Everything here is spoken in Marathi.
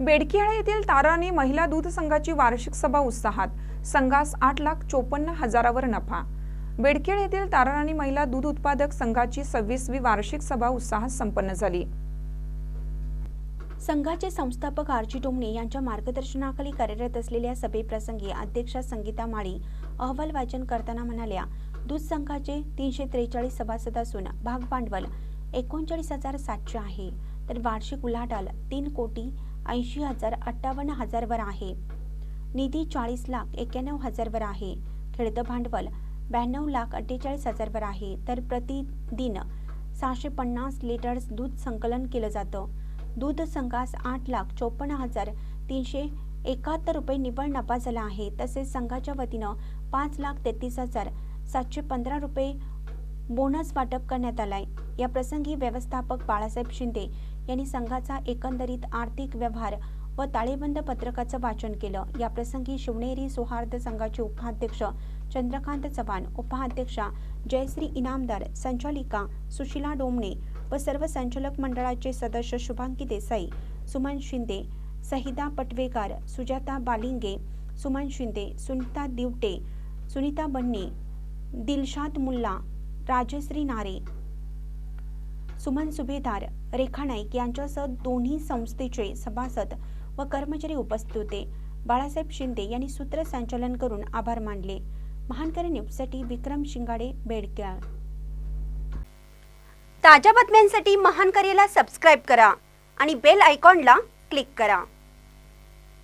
बेडकियाळा येथील ताराणी महिला दूध संघाची वार्षिक सभा उत्साहात. संघास आठ लाख चोपन्न हजारावर नफा. बेडखेळ येथील ताराणी महिला दूध उत्पादक संघाची सव्वीसवी वार्षिक सभा उत्साहात संपन्न झाली. संघाचे संस्थापक आरजी टोमणे यांच्या मार्गदर्शनाखाली कार्यरत असलेल्या सभेप्रसंगी अध्यक्षा संगीता माळी अहवाल वाचन करताना म्हणाल्या दूध संघाचे तीनशे त्रेचाळीस सभासद असून भाग भांडवल एकोणचाळीस हजार सातशे आहे. तर वार्षिक उलाढाल तीन कोटी ऐंशी हजार अठ्ठावन्न हजारवर आहे. निधी चाळीस लाख एक्क्याण्णव हजारवर आहे. खेळतं भांडवल ब्याण्णव लाख अठ्ठेचाळीस हजारवर आहे. तर प्रतिदिन सहाशे पन्नास लिटर्स दूध संकलन केलं जातं. दूध संघास आठ लाख चोपन्न हजार तीनशे एकाहत्तर रुपये निव्वळ नफा झाला आहे. तसेच संघाच्या वतीनं पाच लाख तेहतीस हजार सातशे पंधरा रुपये बोनस वाटप करण्यात आलाय. या प्रसंगी व्यवस्थापक बाळासाहेब शिंदे यांनी संघाचा एकंदरीत आर्थिक व्यवहार व ताळेबंद पत्रकाचं वाचन केलं. या प्रसंगी शिवनेरी सौहार्द संघाचे उपाध्यक्ष चंद्रकांत चव्हाण उपाध्यक्षा जयश्री इनामदार संचालिका सुशीला डोमणे व सर्व संचालक मंडळाचे सदस्य शुभांकी देसाई सुमन शिंदे सहिदा पटवेकर सुजाता बालिंगे सुमन शिंदे सुनीता दिवटे सुनीता बन्ने दिलशाद मुल्ला राजश्री नारे. सुमन सुभेदार रेखा नाईक यांच्यासह दोन्ही संस्थेचे सभासद व कर्मचारी उपस्थित होते. बाळासाहेब शिंदे यांनी सूत्रसंचालन करून आभार मानले. महानकरी न्यूजसाठी विक्रम शिंगाडे बेडक्याळ. ताज्या बातम्यांसाठी महानकरीला सबस्क्राईब करा आणि बेल आयकॉनला क्लिक करा.